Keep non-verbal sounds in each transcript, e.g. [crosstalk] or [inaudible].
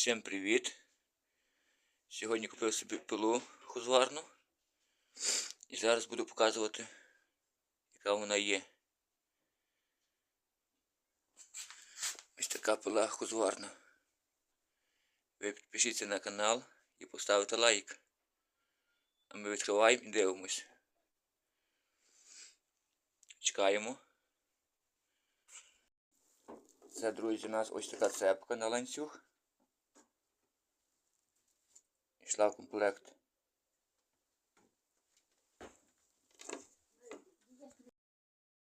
Всім привіт! Сьогодні купив собі пилу хузварну і зараз буду показувати, яка вона є. Ось така пила хузварна. Ви підпишіться на канал і поставте лайк. А ми відкриваємо і дивимось. Чекаємо. Це, друзі, у нас ось така цепка на ланцюг. Йшла.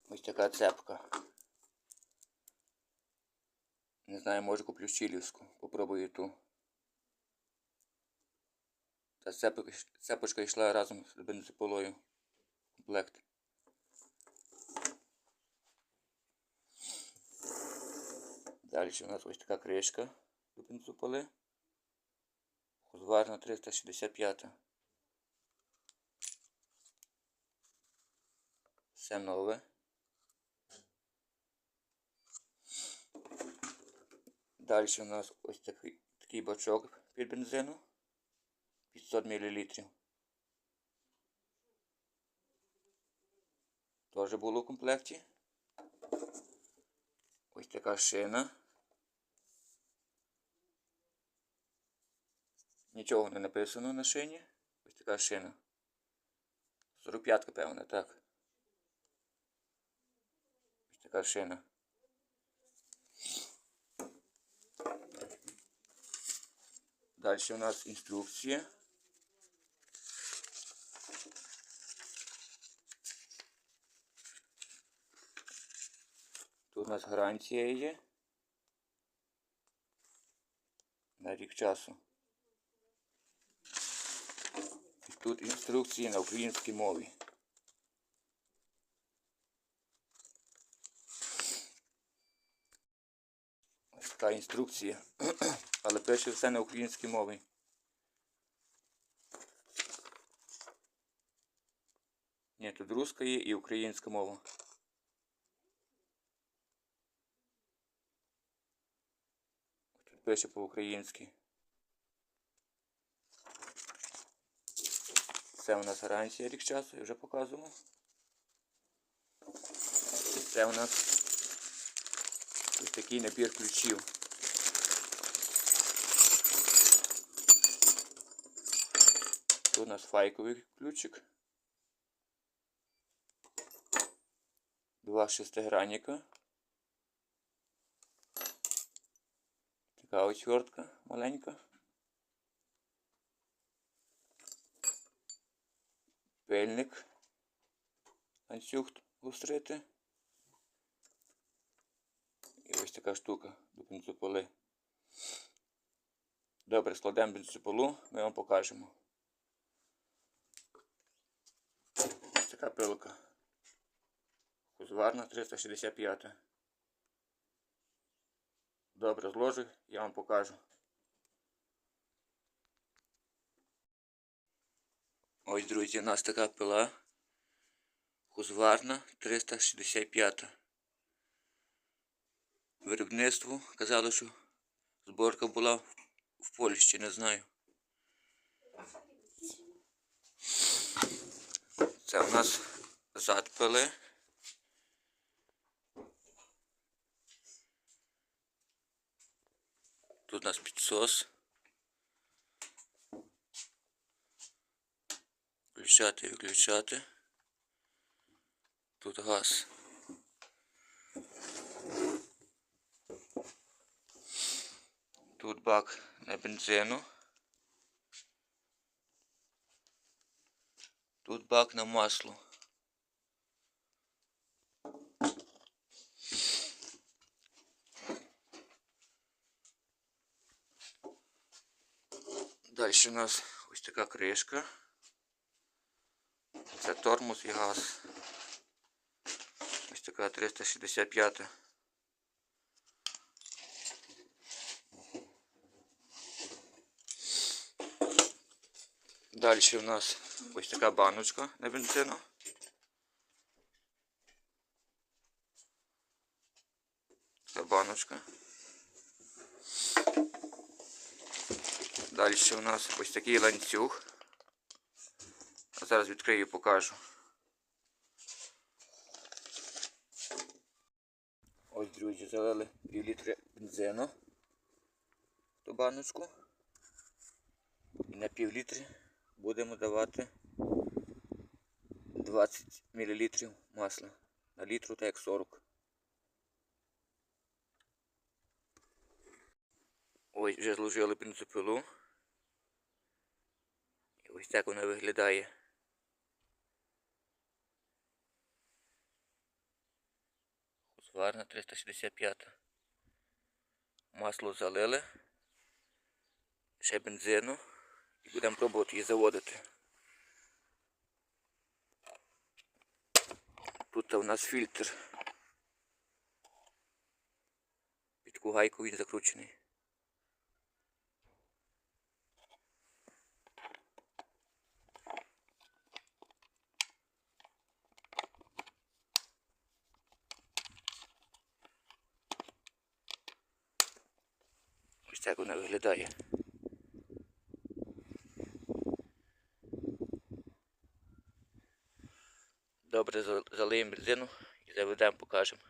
Ось така цепка. Не знаю, може куплю щілівську. Попробую ту. Та цепочка, цепочка йшла разом з бензополою. Комплект. Далі у нас ось така кришка до бензополи. Хузварна 365. Все нове. Далі у нас ось такий, такий бачок під бензину. 500 мл. Теж було в комплекті. Ось така шина. Нічого не написано на шині. Ось така шина. 45 певно, так. Ось така шина. Далі у нас інструкція. Тут у нас гарантія є. На рік часу. І тут інструкції на українській мові. Така інструкція. [clears throat] Але пише все на українській мові. Ні, тут руська є і українська мова. Тут пише по-українськи. Це у нас гарантія рік часу, я вже показував. І це у нас ось такий набір ключів. Тут у нас файковий ключик. Два шестигранника. Така отвертка маленька. Пильник. Ланцюг гострити. І ось така штука до бензополи. Добре, складемо бензополу, ми вам покажемо. Ось така пилка. Хузварна 365. Добре, зложу, я вам покажу. Ось, друзі, у нас така пила. Хузварна 365. Виробництво казало, що зборка була в Польщі, не знаю. Це у нас зад пили. Тут у нас підсос. Включати, виключати. Тут газ. Тут бак на бензину. Тут бак на масло. Далі у нас ось така кришка. Це тормоз і газ. Ось така 365. Далі у нас ось така баночка на бензину. Така баночка. Далі у нас ось такий ланцюг. Зараз відкрию і покажу. Ось, друзі, залили пів літри бензину ту баночку. І на пів літри будемо давати 20 мл масла. На літру так як 40. Ось вже зложили бензопилу. І ось так вона виглядає. Зварна 365. Масло залили. Ще бензину. І будемо пробувати її заводити. Тут у нас фільтр. Під кугайку він закручений. Так вона виглядає. Добре, залиємо бензину і заведемо, покажемо.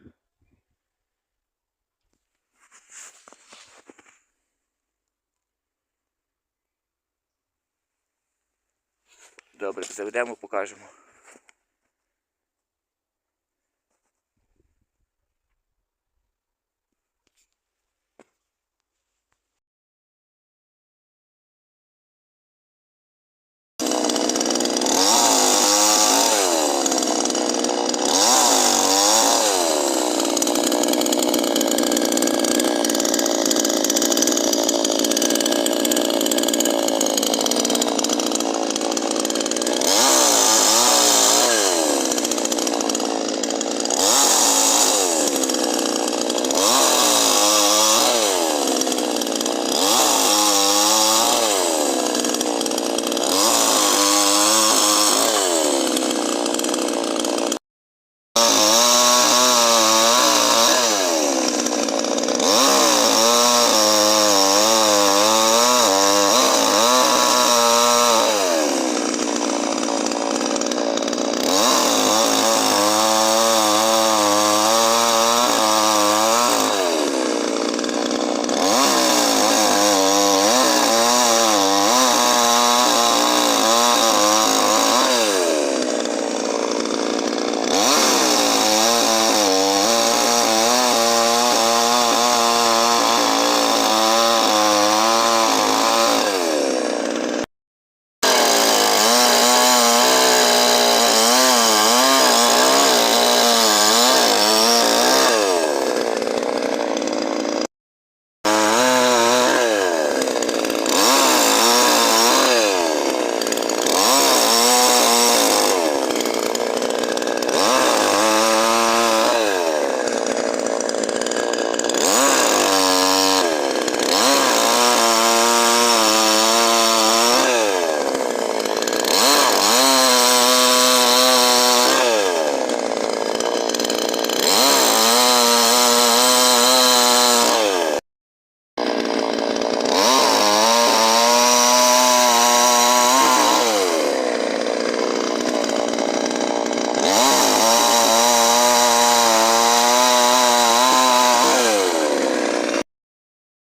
Добре, заведемо, покажемо.